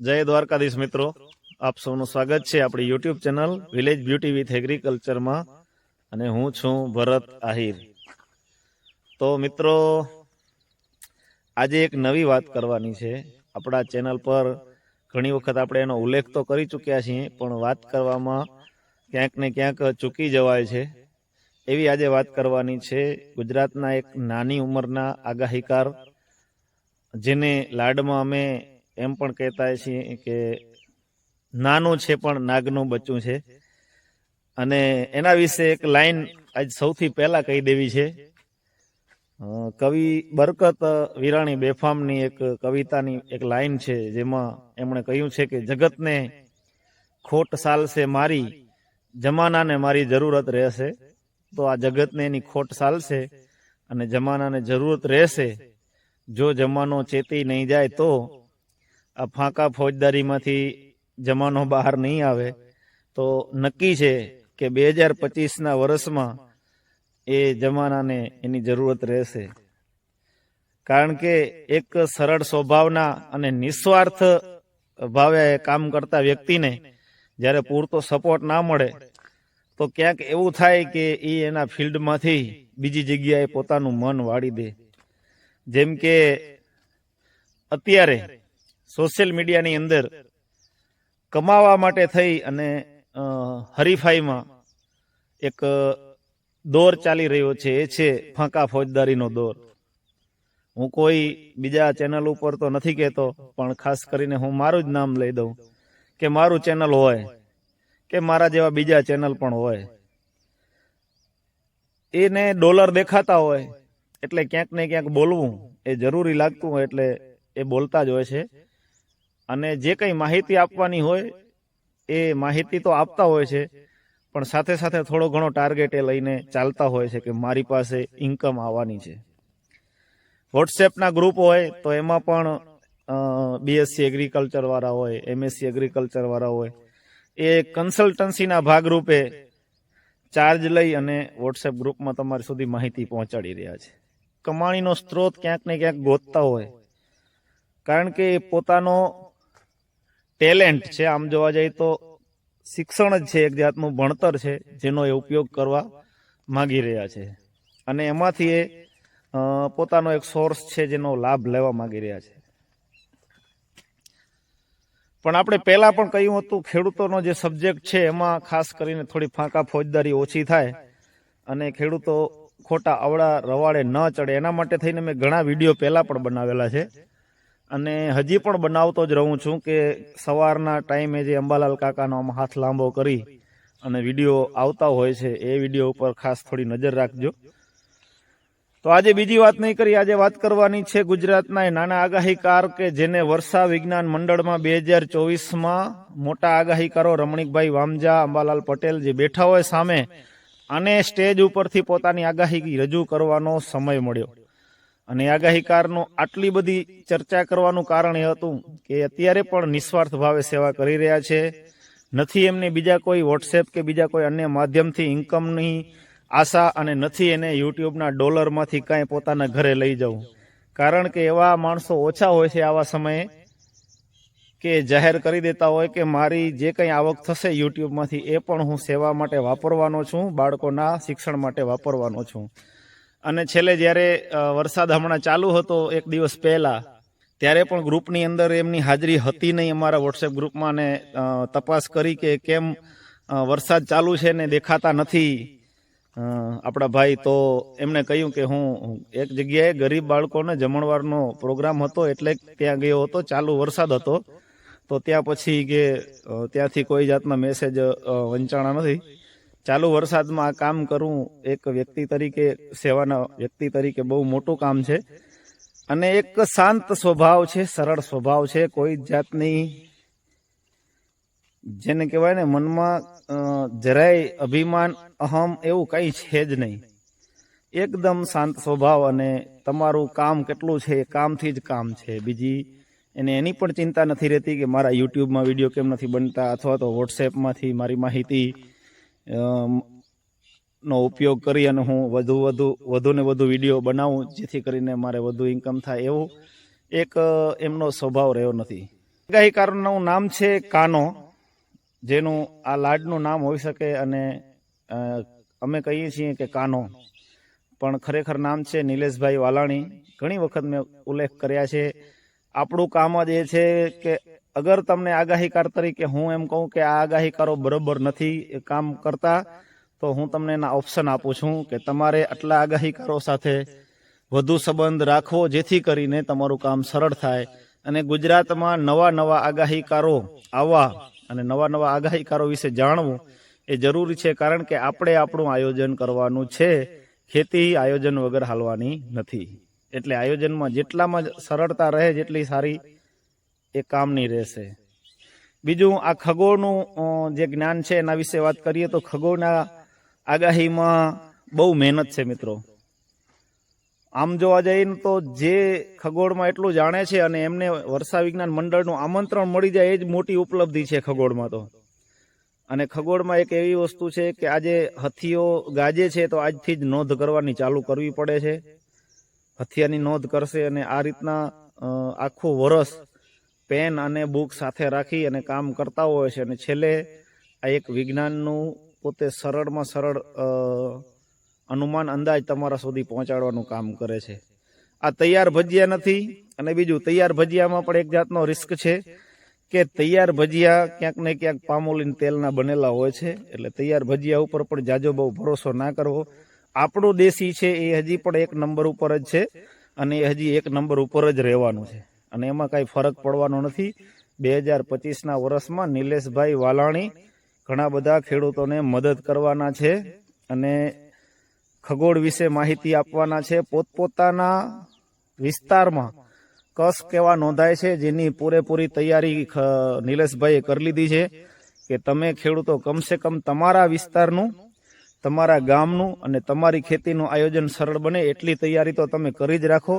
જય દ્વારકાધીશ મિત્રો. આપ સૌનું સ્વાગત છે આપણી YouTube channel village beauty with એગ્રીકલ્ચરમાં અને હું છું ભરત આહિર. તો મિત્રો, આજે એક નવી વાત કરવાની છે. આપણા ચેનલ પર ઘણી વખત આપણે એનો ઉલ્લેખ તો કરી ચૂક્યા છીએ, પણ વાત કરવામાં ક્યાંક ને ક્યાંક ચૂકી જવાય છે. એવી આજે વાત કરવાની છે ગુજરાતના એક નાની ઉંમરના આગાહીકાર, જેને લાડમાં અમે એમ પણ કહેતા છીએ કે નાનું છે પણ નાગનું બચ્ચું છે. અને એના વિશે એક લાઈન આજ સૌથી પહેલા કહી દેવી છે. કવિ બરકત વિરાણી બેફામની એક કવિતાની એક લાઈન છે જેમાં એમણે કહ્યું છે કે, જગતને ખોટ સાલશે મારી, જમાનાને મારી જરૂરત રહેશે. તો આ જગતને એની ખોટ સાલશે અને જમાનાને જરૂરત રહેશે. જો જમાનો ચેતી નહીં જાય તો આ ફાંકા ફોજદારીમાંથી જમાનો બહાર નહીં આવે, તો નક્કી છે કે બે હજાર પચીસના વર્ષમાં એ જમાનાને એની જરૂરત રહેશે. કારણ કે એક સરળ સ્વભાવના અને નિસ્વાર્થ ભાવે કામ કરતા વ્યક્તિને જ્યારે પૂરતો સપોર્ટ ના મળે, તો ક્યાંક એવું થાય કે એ એના ફિલ્ડમાંથી બીજી જગ્યાએ પોતાનું મન વાળી દે. જેમ કે અત્યારે સોશિયલ મીડિયાની અંદર કમાવા માટે થઈ અને હરીફાઈમાં એક દોર ચાલી રહ્યો છે. એ છે ફાંકા ફોજદારીનો દોર. હું કોઈ બીજા ચેનલ ઉપર તો નથી કહેતો, પણ ખાસ કરીને હું મારું જ નામ લઈ દઉં કે મારું ચેનલ હોય કે મારા જેવા બીજા ચેનલ પણ હોય. એને ડોલર દેખાતા હોય એટલે ક્યાંક ને ક્યાંક બોલવું એ જરૂરી લાગતું હોય એટલે એ બોલતા જ હોય છે. અને જે કંઈ માહિતી આપવાની હોય, એ માહિતી તો આપતા હોય છે, પણ સાથે સાથે થોડો ઘણો ટાર્ગેટ એ લઈને ચાલતા હોય છે કે મારી પાસે ઇન્કમ આવવાની છે. વોટ્સએપના ગ્રુપ હોય તો એમાં પણ બીએસસી એગ્રીકલ્ચરવાળા હોય એમએસસી એગ્રીકલ્ચરવાળા હોય, એ કન્સલ્ટન્સીના ભાગરૂપે ચાર્જ લઈ અને વોટ્સએપ ગ્રુપમાં તમારી સુધી માહિતી પહોંચાડી રહ્યા છે. કમાણીનો સ્ત્રોત ક્યાંક ને ક્યાંક ગોતતા હોય, કારણ કે પોતાનો ટેલેન્ટ છે. આમ જોવા જઈએ તો શિક્ષણ જ છે, એક જાતનું ભણતર છે, જેનો એ ઉપયોગ કરવા માંગી રહ્યા છે. અને એમાંથી એ પોતાનો એક સોર્સ છે, જેનો લાભ લેવા માગી રહ્યા છે. પણ આપણે પહેલા પણ કહ્યું હતું, ખેડૂતોનો જે સબ્જેક્ટ છે, એમાં ખાસ કરીને થોડી ફાંકા ફોજદારી ઓછી થાય અને ખેડૂતો ખોટા અવળા રવાડે ન ચડે. એના માટે થઈને મેં ઘણા વીડિયો પહેલા પણ બનાવેલા છે. અને હજી પણ બનાવતો જ રહું છું કે સવારના ટાઈમે જે અંબાલાલ કાકાનો આમ હાથ લાંબો કરી અને વીડિયો આવતા હોય છે, એ વીડિયો ઉપર ખાસ થોડી નજર રાખજો. તો આજે બીજી વાત નહીં કરી, આજે વાત કરવાની છે ગુજરાતના એ નાના આગાહીકાર કે જેને વર્ષા વિજ્ઞાન મંડળમાં બે હજાર ચોવીસમાં મોટા આગાહીકારો રમણીકભાઈ વામજા, અંબાલાલ પટેલ જે બેઠા હોય સામે અને સ્ટેજ ઉપરથી પોતાની આગાહી રજૂ કરવાનો સમય મળ્યો. અને આગાહીકારનો આટલી બધી ચર્ચા કરવાનું કારણ એ હતું કે અત્યારે પણ નિસ્વાર્થ ભાવે સેવા કરી રહ્યા છે. નથી એમને બીજા કોઈ વોટ્સએપ કે બીજા કોઈ અન્ય માધ્યમથી ઇન્કમની આશા અને નથી એને યુટ્યુબના ડોલરમાંથી કાંઈ પોતાના ઘરે લઈ જવું. કારણ કે એવા માણસો ઓછા હોય છે આવા સમયે કે જાહેર કરી દેતા હોય કે મારી જે કંઈ આવક થશે યુટ્યુબમાંથી એ પણ હું સેવા માટે વાપરવાનો છું, બાળકોના શિક્ષણ માટે વાપરવાનો છું. અને છેલ્લે જ્યારે વરસાદ હમણાં ચાલુ હતો એક દિવસ પહેલાં, ત્યારે પણ ગ્રુપની અંદર એમની હાજરી હતી નહીં અમારા વોટ્સએપ ગ્રુપમાં ને તપાસ કરી કે કેમ વરસાદ ચાલુ છે ને દેખાતા નથી. આપણા ભાઈ તો એમણે કહ્યું કે હું એક જગ્યાએ ગરીબ બાળકોને જમણવારનો પ્રોગ્રામ હતો એટલે ત્યાં ગયો હતો, ચાલુ વરસાદ હતો. તો ત્યાં પછી કે ત્યાંથી કોઈ જાતના મેસેજ વંચાણા નથી. ચાલુ વરસાદમાં આ કામ કરવું એક વ્યક્તિ તરીકે, સેવાના વ્યક્તિ તરીકે બહુ મોટું કામ છે. અને એક શાંત સ્વભાવ છે, સરળ સ્વભાવ છે, કોઈ જાતની જેને કહેવાય ને મનમાં જરાય અભિમાન, અહમ એવું કંઈ છે જ નહીં. એકદમ શાંત સ્વભાવ અને તમારું કામ કેટલું છે એ કામથી જ કામ છે. બીજી, એને એની પણ ચિંતા નથી રહેતી કે મારા યુટ્યુબમાં વીડિયો કેમ નથી બનતા અથવા તો વોટ્સએપમાંથી મારી માહિતી નો ઉપયોગ કરી અને હું વધુ વધુ વધુ ને વધુ વીડિયો બનાવું, જેથી કરીને મારે વધુ ઇન્કમ થાય એવું એક એમનો સ્વભાવ રહ્યો નથી. આગાહીકારનું નામ છે કાનો, જેનું આ લાડનું નામ હોઈ શકે અને અમે કહીએ છીએ કે કાનો. પણ ખરેખર નામ છે નિલેશભાઈ વાલાણી. ઘણી વખત મેં ઉલ્લેખ કર્યા છે. આપણું કામ જ એ છે કે અગર તમને આગાહીકાર તરીકે હું એમ કહું કે આ આગાહીકારો બરોબર નથી કામ કરતા, તો હું તમને એના ઓપ્શન આપું છું કે તમારે આટલા આગાહીકારો સાથે વધુ સંબંધ રાખવો, જેથી કરીને તમારું કામ સરળ થાય અને ગુજરાતમાં નવા નવા આગાહીકારો આવવા અને નવા નવા આગાહીકારો વિશે જાણવું એ જરૂરી છે, કારણ કે આપણે આપણું આયોજન કરવાનું છે. ખેતી આયોજન વગર હાલવાની નથી. એટલે આયોજનમાં જેટલામાં સરળતા રહે, જેટલી સારી એ કામની રહેશે. બીજું, આ ખગોળનું જે જ્ઞાન છે એના વિશે વાત કરીએ તો ખગોળના આગાહીમાં બહુ મહેનત છે મિત્રો. આમ જોવા જઈએ ને તો જે ખગોળમાં એટલું જાણે છે અને એમને વર્ષા વિજ્ઞાન મંડળનું આમંત્રણ મળી જાય એ જ મોટી ઉપલબ્ધિ છે ખગોળમાં તો. અને ખગોળમાં એક એવી વસ્તુ છે કે આજે હથિયો ગાજે છે તો આજથી જ નોંધ કરવાની ચાલુ કરવી પડે છે. હથિયાની નોંધ કરશે અને આ રીતના આખું વરસ પેન અને બુક સાથે રાખી અને કામ કરતા હોય છે. અને છેલ્લે આ એક વિજ્ઞાનનું પોતે સરળમાં સરળ અનુમાન અંદાજ તમારા સુધી પહોંચાડવાનું કામ કરે છે. આ તૈયાર ભજીયા નથી અને બીજું તૈયાર ભજીયામાં પણ એક જાતનો રિસ્ક છે કે તૈયાર ભજીયા ક્યાંક ને ક્યાંક પામોલીન તેલના બનેલા હોય છે. એટલે તૈયાર ભજીયા ઉપર પણ જાજો બહુ ભરોસો ના કરવો. આપણું દેશી છે એ હજી પણ એક નંબર ઉપર જ છે અને એ હજી એક નંબર ઉપર જ રહેવાનું છે. અને એમાં કાંઈ ફરક પડવાનો નથી. બે હજાર પચીસના વર્ષમાં નિલેશભાઈ વાલાણી ઘણા બધા ખેડૂતોને મદદ કરવાના છે અને ખગોળ વિશે માહિતી આપવાના છે. પોતપોતાના વિસ્તારમાં કસ કેવા નોંધાય છે જેની પૂરેપૂરી તૈયારી નિલેશભાઈએ કરી લીધી છે કે તમે ખેડૂતો કમસે કમ તમારા વિસ્તારનું, તમારા ગામનું અને તમારી ખેતીનું આયોજન સરળ બને એટલી તૈયારી તો તમે કરી જ રાખો.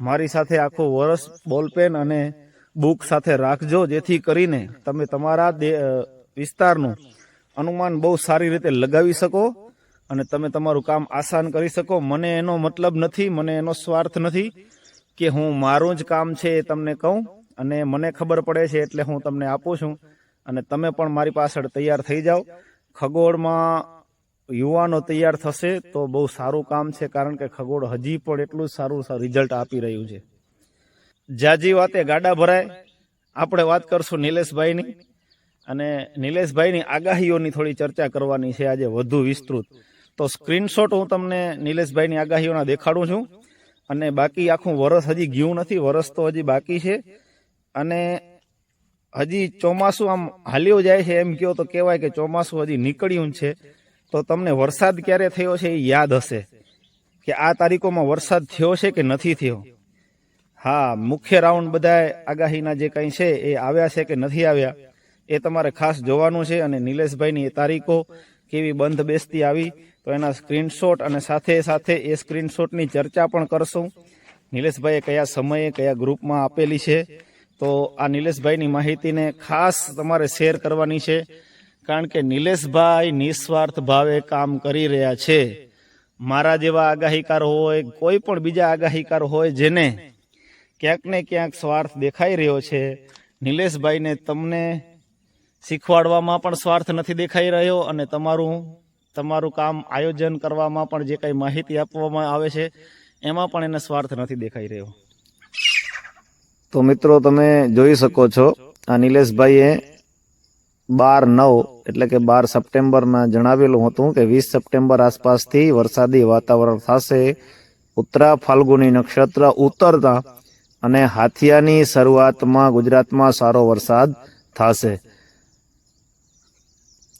મારી સાથે આખું વર્ષ બોલપેન અને બુક સાથે રાખજો, જેથી કરીને તમે તમારા વિસ્તારનું અનુમાન બહુ સારી રીતે લગાવી શકો અને તમે તમારું કામ આસાન કરી શકો. મને એનો મતલબ નથી, મને એનો સ્વાર્થ નથી કે હું મારું જ કામ છે એ તમને કહું અને મને ખબર પડે છે એટલે હું તમને આપું છું અને તમે પણ મારી પાછળ તૈયાર થઈ જાઓ. ખગોળમાં યુવાનો તૈયાર થશે તો બહુ સારું કામ છે, કારણ કે ખગોળ હજી પણ એટલું જ સારું રિઝલ્ટ આપી રહ્યું છે. જાજી વાતે ગાડા ભરાય. આપણે વાત કરશું નિલેશભાઈની. અને નિલેશભાઈની આગાહીઓની થોડી ચર્ચા કરવાની છે, આજે વધુ વિસ્તૃત. તો સ્ક્રીનશોટ હું તમને નિલેશભાઈની આગાહીઓના દેખાડું છું. અને બાકી આખું વરસ હજી ગયું નથી, વરસ તો હજી બાકી છે. અને હજી ચોમાસું આમ હાલ્યો જાય છે, એમ કહો તો કહેવાય કે ચોમાસું હજી નીકળ્યું છે. તો તમને વરસાદ ક્યારે થયો છે એ યાદ હશે? કે આ તારીખોમાં વરસાદ થયો છે કે નથી થયો? હા, મુખ્ય રાઉન્ડ બધા આગાહીના જે કંઈ છે એ આવ્યા છે કે નથી આવ્યા, એ તમારે ખાસ જોવાનું છે. અને નિલેશભાઈની એ તારીખો કેવી બંધ બેસતી આવી, તો એના સ્ક્રીનશોટ અને સાથે સાથે એ સ્ક્રીનશોટની ચર્ચા પણ કરશું. નિલેશભાઈએ કયા સમયે કયા ગ્રુપમાં આપેલી છે? તો આ નિલેશભાઈની માહિતીને ખાસ તમારે શેર કરવાની છે. કારણ કે નિલેશભાઈ નિસ્વાર્થ ભાવે કામ કરી રહ્યા છે. મારા જેવા આગાહીકાર હોય, કોઈ પણ બીજા આગાહીકાર હોય જેને ક્યાંક ને ક્યાંક સ્વાર્થ દેખાઈ રહ્યો છે, નિલેશભાઈને તમને શીખવાડવામાં પણ સ્વાર્થ નથી દેખાઈ રહ્યો અને તમારું તમારું કામ આયોજન કરવામાં પણ જે કંઈ માહિતી આપવામાં આવે છે, એમાં પણ એને સ્વાર્થ નથી દેખાઈ રહ્યો. તો મિત્રો તમે જોઈ શકો છો, આ નિલેશભાઈએ બાર નવ, એટલે કે બાર સપ્ટેમ્બરના જણાવેલું હતું કે વીસ સપ્ટેમ્બર આસપાસથી વરસાદી વાતાવરણ થશે. ઉત્તરા ફાલ્ગુની નક્ષત્ર ઉતરતા અને હાથિયાની શરૂઆતમાં ગુજરાતમાં સારો વરસાદ થશે.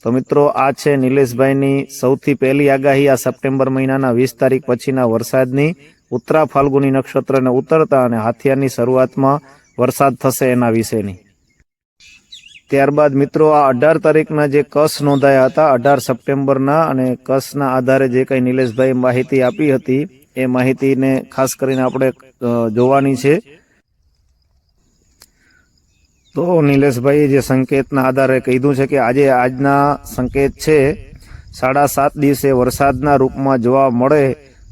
તો મિત્રો, આ છે નિલેશભાઈની સૌથી પહેલી આગાહી આ સપ્ટેમ્બર મહિનાના વીસ તારીખ પછીના વરસાદની. ઉત્તરા ફાલ્ગુની નક્ષત્રને ઉતરતા અને હાથિયાની શરૂઆતમાં વરસાદ થશે એના વિશેની. ત્યારબાદ મિત્રો આ અઢાર તારીખના જે કસ નોંધાયા હતા, અઢાર સપ્ટેમ્બરના અને કસના આધારે જે કંઈ નિલેશભાઈ માહિતી આપી હતી, એ માહિતીને ખાસ કરીને આપણે જોવાની છે. તો નિલેશભાઈએ જે સંકેતના આધારે કીધું છે કે આજે આજના સંકેત છે, સાડા સાત દિવસે વરસાદના રૂપમાં જોવા મળે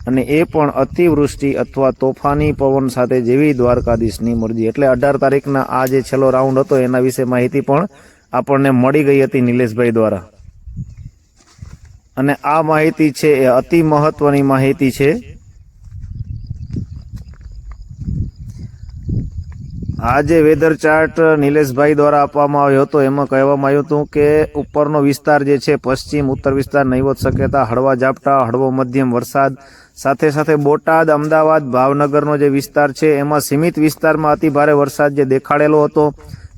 અને એ પણ અતિવૃષ્ટિ અથવા તોફાની પવન સાથે જેવી દ્વારકાધીશની મરજી. એટલે અઢાર તારીખના આ જે છેલ્લો રાઉન્ડ હતો, એના વિશે માહિતી પણ આપણને મળી ગઈ હતી નિલેશભાઈ દ્વારા. અને આ માહિતી છે, એ અતિ મહત્વની માહિતી છે. આ જે વેધર ચાર્ટ નિલેશભાઈ દ્વારા આપવામાં આવ્યો હતો, એમાં કહેવામાં આવ્યું હતું કે ઉપરનો વિસ્તાર જે છે પશ્ચિમ ઉત્તર વિસ્તાર નહીવત શક્યતા, હળવા ઝાપટા, હળવો મધ્યમ વરસાદ સાથે સાથે બોટાદ, અમદાવાદ, ભાવનગરનો જે વિસ્તાર છે, એમાં સીમિત વિસ્તારમાં અતિભારે વરસાદ જે દેખાડેલો હતો,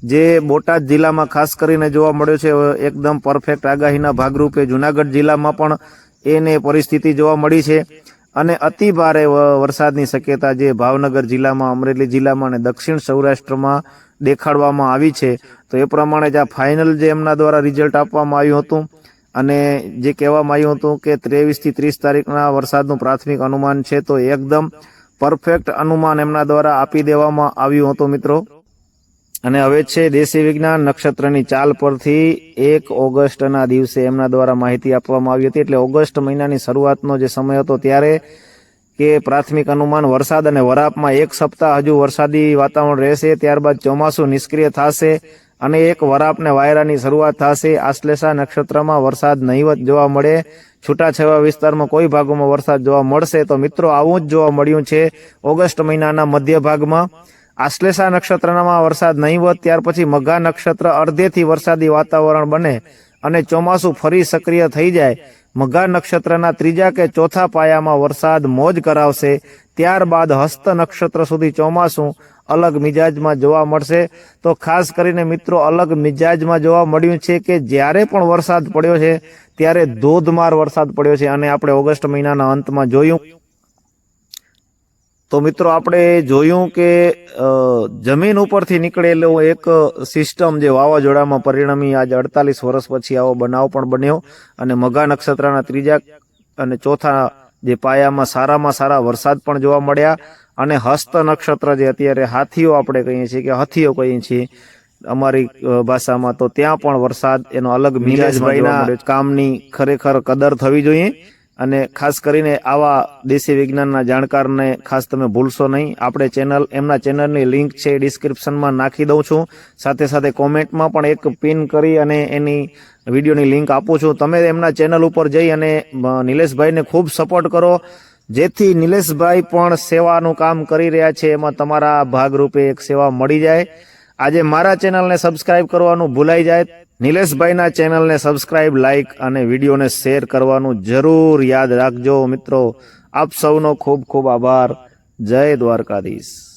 જે બોટાદ જિલ્લામાં ખાસ કરીને જોવા મળ્યો છે એકદમ પરફેક્ટ આગાહીના ભાગરૂપે જુનાગઢ જિલ્લામાં પણ એને પરિસ્થિતિ જોવા મળી છે. અને અતિ ભારે વરસાદની શક્યતા જે ભાવનગર જિલ્લામાં, અમરેલી જિલ્લામાં અને દક્ષિણ સૌરાષ્ટ્રમાં દેખાડવામાં આવી છે. તો એ પ્રમાણે જ આ ફાઇનલ જે એમના દ્વારા રિઝલ્ટ આપવામાં આવ્યું હતું અને જે કહેવામાં આવ્યું હતું કે ત્રેવીસથી ત્રીસ તારીખના વરસાદનું પ્રાથમિક અનુમાન છે, તો એકદમ પરફેક્ટ અનુમાન એમના દ્વારા આપી દેવામાં આવ્યું હતું મિત્રો. અને હવે છે, દેશી વિજ્ઞાન નક્ષત્રની ચાલ પરથી એક ઓગસ્ટના દિવસે એમના દ્વારા માહિતી આપવામાં આવી હતી. એટલે ઓગસ્ટ મહિનાની શરૂઆતનો જે સમય હતો ત્યારે કે પ્રાથમિક અનુમાન વરસાદ અને વરાપમાં એક સપ્તાહ હજુ વરસાદી વાતાવરણ રહેશે, ત્યારબાદ ચોમાસું નિષ્ક્રિય થશે અને એક વરાપને વાયરાની શરૂઆત થશે. આશ્લેષા નક્ષત્રમાં વરસાદ નહીવત જોવા મળે. છૂટાછવાયા વિસ્તારમાં કોઈ ભાગોમાં વરસાદ જોવા મળશે. તો મિત્રો, આવું જ જોવા મળ્યું છે ઓગસ્ટ મહિનાના મધ્ય ભાગમાં આશ્લેષા નક્ષત્રમાં વરસાદ નહીવત, ત્યાર પછી મઘા નક્ષત્ર અર્ધેથી વરસાદી વાતાવરણ બને અને ચોમાસું ફરી સક્રિય થઈ જાય. મઘા નક્ષત્રના ત્રીજા કે ચોથા પાયામાં વરસાદ મોજ કરાવશે. ત્યારબાદ હસ્ત નક્ષત્ર સુધી ચોમાસું અલગ મિજાજમાં જોવા મળશે. તો ખાસ કરીને મિત્રો, અલગ મિજાજમાં જોવા મળ્યું છે કે જ્યારે પણ વરસાદ પડ્યો છે, ત્યારે ધોધમાર વરસાદ પડ્યો છે અને આપણે ઓગસ્ટ મહિનાના અંતમાં જોયું. તો મિત્રો, આપણે જોયું કે જમીન ઉપરથી નીકળેલો એક સિસ્ટમ જે વાવાઝોડામાં પરિણમી આજે અડતાલીસ વર્ષ પછી આવો બનાવ પણ બન્યો અને મઘા નક્ષત્રના ત્રીજા અને ચોથા જે પાયામાં સારામાં સારા વરસાદ પણ જોવા મળ્યા. અને હસ્ત નક્ષત્ર જે અત્યારે હાથીઓ આપણે કહીએ છીએ કે હથીઓ કહીએ છીએ અમારી ભાષામાં તો ત્યાં પણ વરસાદ એનો અલગ મિરાજભાઈના કામની ખરેખર કદર થવી જોઈએ. અને ખાસ કરીને આવા દેશી વિજ્ઞાનના જાણકારને ખાસ તમે ભૂલશો નહીં. આપણે ચેનલ એમના ચેનલની લિંક છે ડિસ્ક્રિપ્શનમાં નાખી દઉં છું. સાથે સાથે કોમેન્ટમાં પણ એક પિન કરી અને એની વિડીયોની લિંક આપું છું. તમે એમના ચેનલ ઉપર જઈ અને નિલેશભાઈને ખૂબ સપોર્ટ કરો. જેથી નિલેશભાઈ પણ સેવાનું કામ કરી રહ્યા છે. એમાં તમારા ભાગરૂપે એક સેવા મળી જાય. આજે મારા ચેનલને સબસ્ક્રાઇબ કરવાનું ભૂલાઈ જાય. નિલેશભાઈના ચેનલને સબસ્ક્રાઇબ, લાઇક અને વિડીયોને શેર કરવાનું જરૂર યાદ રાખજો. મિત્રો, આપ સૌનો ખૂબ ખૂબ આભાર. જય દ્વારકાધીશ.